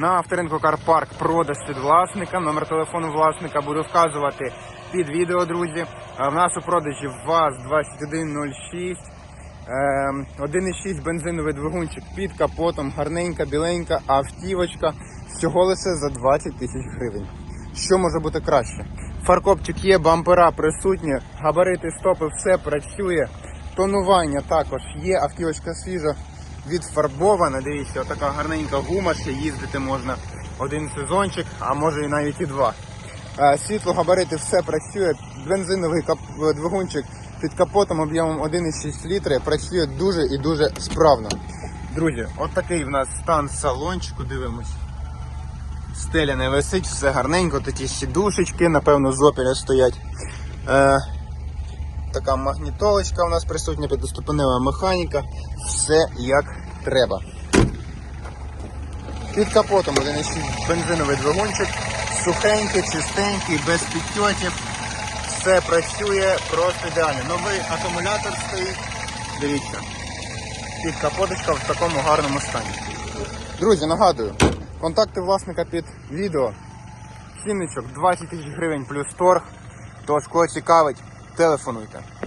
на авторинку Карпарк продаж від власника. Номер телефону власника буду вказувати під відео, друзі. В нас у продажі ВАЗ 2106. Ем, 1,6 бензиновий двигунчик під капотом, гарненька, біленька автівочка. Всього лише за 20 тисяч гривень. Що може бути краще? Фаркопчик є, бампера присутні, габарити, стопи, все працює. Тонування також є, автівочка свіжа, відфарбована. Дивіться, така гарненька гума, ще їздити можна один сезончик, а може і навіть і два. Е, Світло, габарити, все працює. Бензиновий двигунчик під капотом об'ємом 1,6 літри працює дуже і дуже справно. Друзі, от такий в нас стан салончику, дивимось. Стеля не висить, все гарненько, такі сідушечки, напевно, з опіля стоять. Е, така магнітолочка у нас присутня, підступенева механіка. Все як треба. Під капотом 1,6 бензиновий двигунчик, сухенький, чистенький, без підтьотів. Все працює просто ідеально. Новий акумулятор стоїть. Дивіться. Під капоточка в такому гарному стані. Друзі, нагадую, контакти власника під відео. Цінничок 20 тисяч гривень плюс торг. Тож, кого цікавить, telefonujte. Então.